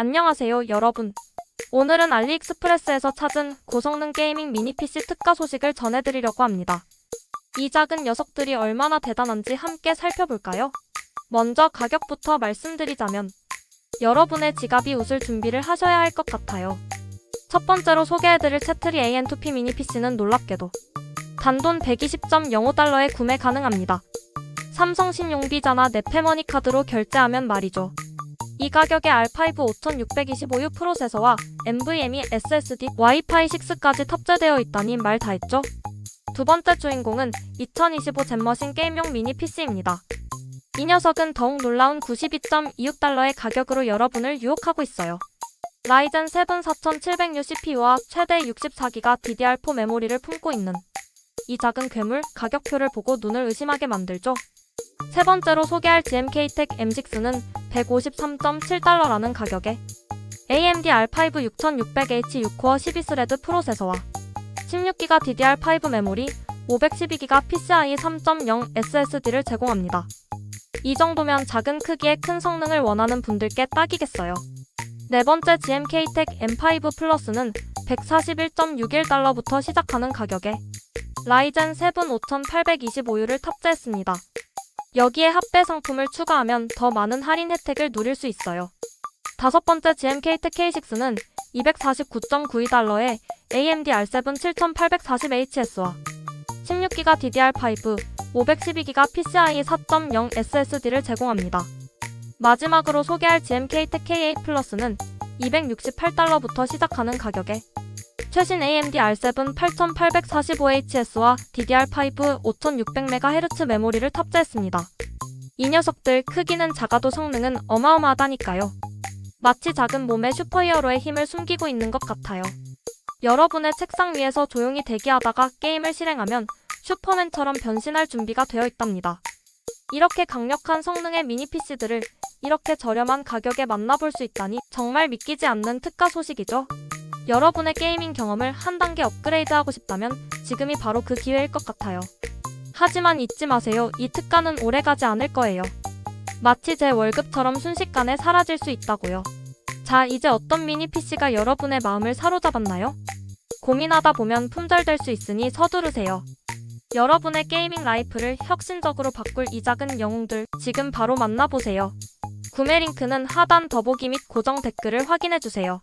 안녕하세요, 여러분. 오늘은 알리익스프레스에서 찾은 고성능 게이밍 미니 PC 특가 소식을 전해드리려고 합니다. 이 작은 녀석들이 얼마나 대단한지 함께 살펴볼까요? 먼저 가격부터 말씀드리자면 여러분의 지갑이 웃을 준비를 하셔야 할 것 같아요. 첫 번째로 소개해드릴 채트리 AN2P 미니 PC는 놀랍게도 단돈 120.05달러에 구매 가능합니다. 삼성 신용비자나 넷페머니 카드로 결제하면 말이죠. 이 가격에 R5 5625U 프로세서와 NVMe SSD, 와이파이 6까지 탑재되어 있다니 말 다 했죠? 두 번째 주인공은 2025 젠머신 게임용 미니 PC입니다. 이 녀석은 더욱 놀라운 92.26달러의 가격으로 여러분을 유혹하고 있어요. 라이젠 7 4700U CPU와 최대 64기가 DDR4 메모리를 품고 있는 이 작은 괴물 가격표를 보고 눈을 의심하게 만들죠. 세 번째로 소개할 GMK-텍 M6는 153.7달러라는 가격에 AMD R5 6600H 6코어 12스레드 프로세서와 16기가 DDR5 메모리, 512기가 PCIe 3.0 SSD를 제공합니다. 이 정도면 작은 크기의 큰 성능을 원하는 분들께 딱이겠어요. 네 번째 GMK-텍 M5 플러스는 141.61달러부터 시작하는 가격에 라이젠 7 5825U를 탑재했습니다. 여기에 합배 상품을 추가하면 더 많은 할인 혜택을 누릴 수 있어요. 다섯 번째 GMK-텍 K6는 249.92달러에 AMD R7 7840HS와 16기가 DDR5, 512기가 PCIe 4.0 SSD를 제공합니다. 마지막으로 소개할 GMK-텍 K8 플러스는 268달러부터 시작하는 가격에 최신 AMD R7 8845HS와 DDR5 5600MHz 메모리를 탑재했습니다. 이 녀석들 크기는 작아도 성능은 어마어마하다니까요. 마치 작은 몸에 슈퍼히어로의 힘을 숨기고 있는 것 같아요. 여러분의 책상 위에서 조용히 대기하다가 게임을 실행하면 슈퍼맨처럼 변신할 준비가 되어 있답니다. 이렇게 강력한 성능의 미니 PC들을 이렇게 저렴한 가격에 만나볼 수 있다니 정말 믿기지 않는 특가 소식이죠. 여러분의 게이밍 경험을 한 단계 업그레이드하고 싶다면 지금이 바로 그 기회일 것 같아요. 하지만 잊지 마세요. 이 특가는 오래가지 않을 거예요. 마치 제 월급처럼 순식간에 사라질 수 있다고요. 자, 이제 어떤 미니 PC가 여러분의 마음을 사로잡았나요? 고민하다 보면 품절될 수 있으니 서두르세요. 여러분의 게이밍 라이프를 혁신적으로 바꿀 이 작은 영웅들 지금 바로 만나보세요. 구매 링크는 하단 더보기 및 고정 댓글을 확인해주세요.